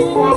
ยิ้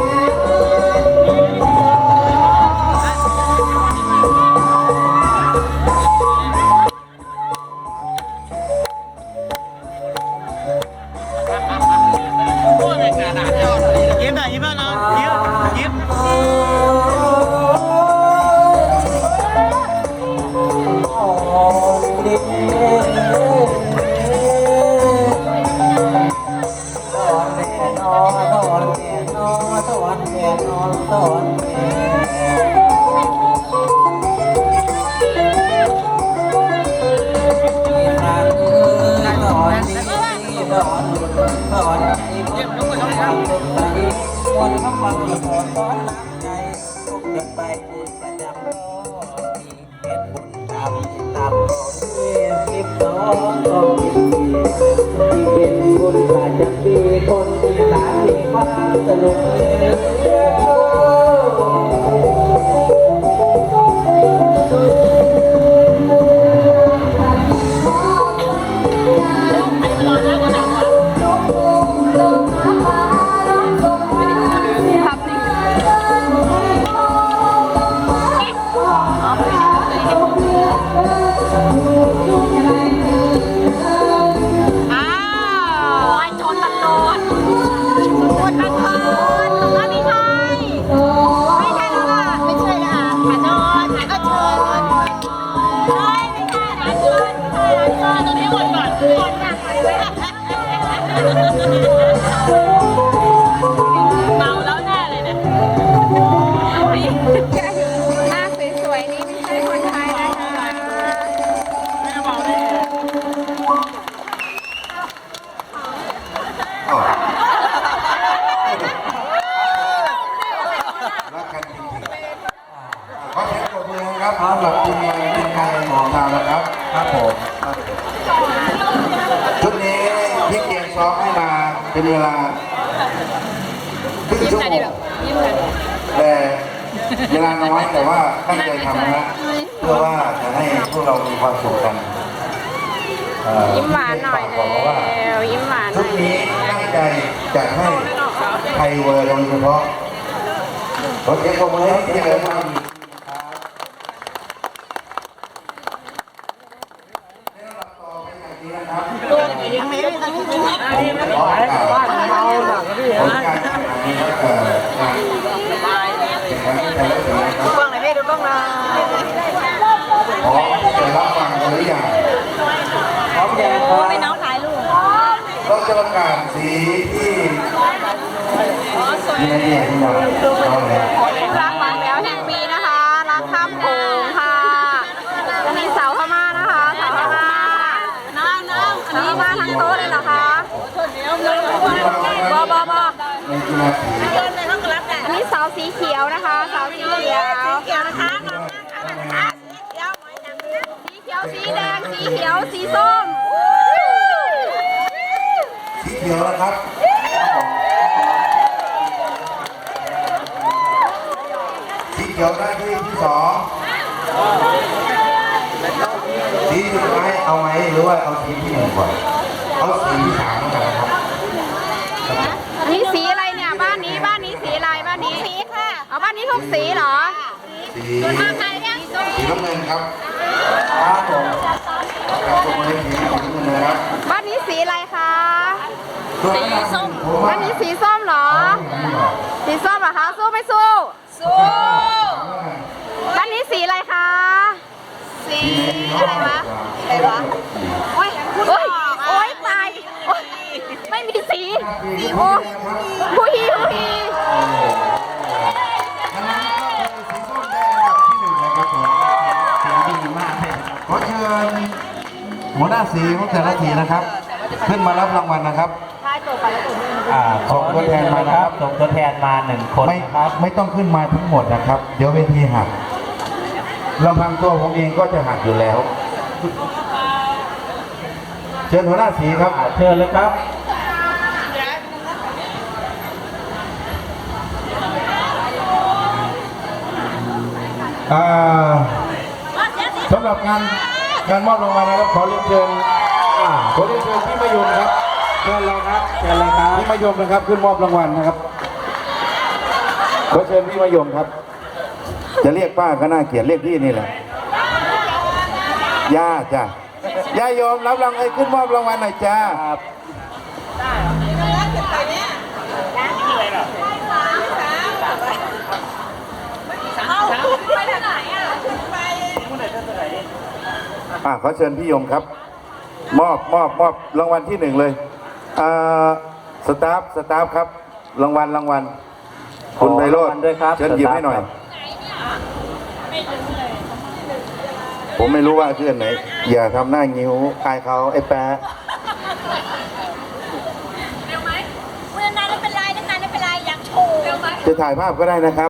ไปบุญประจำโลกมีเหตุบุญตามตามของเรียนสิบสองต้องมีที่เป็นบุญอาจจะมีคนที่สานมีความสนุก เมาแล้วแน่เลยเนี่ยหน้าสวยๆนี่ไม่ใช่คนไทยนะคะรักกันจริงๆขอเสียงปรบมือนะครับ ซ้อมให้มาเป็นเวลาครึ่งชั่วโมงแต่เวลาน้อยแต่ว่าตั้งใจทำนะฮะเพื่อว่าจะให้พวกเรามีความสุขกันเอ่อยิ้มหวานหน่อยพี่เกีงฝากบอกว่าเร็วยิ้มหวานหชุน่ดอยนี้ตั้งใจจัดให้ไทยเวอร์โดยเฉพาะขอเสียงปรบมือให้พี่เอ๋มาอีกนะครับขอการจัดงานนี้ก็เกิดงานเป็นงานที่ไทยรัฐทีวีนะครับ กล้องไหนพี่ดูกล้องหน่อย ขอจะรับฟังกันหรือยัง พร้อมยังครับให้น้องถ่ายรูปเราจะประกาศสีที่ที่ไหนเนี่ยที่เราเราเลยรักหวานแหววแห่งปีนะคะ รักข้ามโขงค่ะจะมีเสาพม่านะคะเสาพม่าน้องน้องอันนี้มาทั้งโต๊ะเลยเหรอคะบอบอบอในกีฬาสีอันนี้เสาสีเขียวนะคะเสาสีเขียวสีเขียวนะคะสีเขียวสีแดง สีเขียว สีส้ม สี เขียวนะครับสีเขียวได้ที่ที่สองสีสุดท้ายเอาไหมหรือว่าเอาสีที่หนึ่งก่อนเอาสีที่สามก่อนนะครับอันนี้สีอะไรเนี่ยบ้านนี้บ้านนี้สีอะไรบ้านนี้สีค่ะเอาบ้านนี้ทุกสีเหรอสีทำไมเนี่ยสีน้ำเงินครับครับผมกับตัวเลขสีน้ำเงินนะครับ บ้านนี้สีอะไรคะ สีส้มบ้านนี้สีส้มเหรอ สีส้มเหรอคะสู้ไม่สู้ สู้บ้านนี้สีอะไรคะ สีอะไรวะ อะไรวะ โอ้ยโอ้ยโอ้ยตายโอ๊ยไม่มีสี สีโอ้ผู้ฮีผู้ฮีสีส้มได้อันดับที่หนึ่งนะครับผมเสียงดีมากเลยขอเชิญหัวหน้าสีของแต่ละสีนะครับ ขึ้นมารับรางวัลนะครับ อ่าส่งตัวแทนมานะครับส่งตัวแทนมาหนึ่งคนไม่ครับไม่ต้องขึ้นมาทั้งหมดนะครับ เดี๋ยวเวทีหักลำพังตัวผมเองก็จะหักอยู่แล้ว เชิญหัวหน้าสีครับอ่าเชิญเลยครับอ่าสำหรับงานการมอบรางวัลนะครับขอเรียนเชิญอ่าขอเรียนเชิญพี่มายมครับ เชิญเลยครับเชิญเลยครับพี่มายมนะครับขึ้นมอบรางวัลนะครับขอเชิญพี่มะยมครับ จะเรียกป้าก็น่าเกลียดเรียกพี่นี่แหละย่าจ้ะย่ายมรับรางวัลขึ้นมอบรางวัลหน่อยจ้าครับอ่าขอเชิญพี่ยมครับ มอบมอบมอบรางวัลที่หนึ่งเลย อ่าสตาฟสตาฟครับ รางวัลรางวัลคุณไพโรขอจรางวัลด้วยครับเชิญหยิบให้หน่อยสตาฟครับผมไม่รู้ว่าคืออันไหน อย่าทำหน้างิ้วอายเขาไอ้แปะเร็วไหมนานๆไม่เป็นไรนานๆไม่เป็นไรอยากโชว์เร็วไหมจะถ่ายภาพก็ได้นะครับ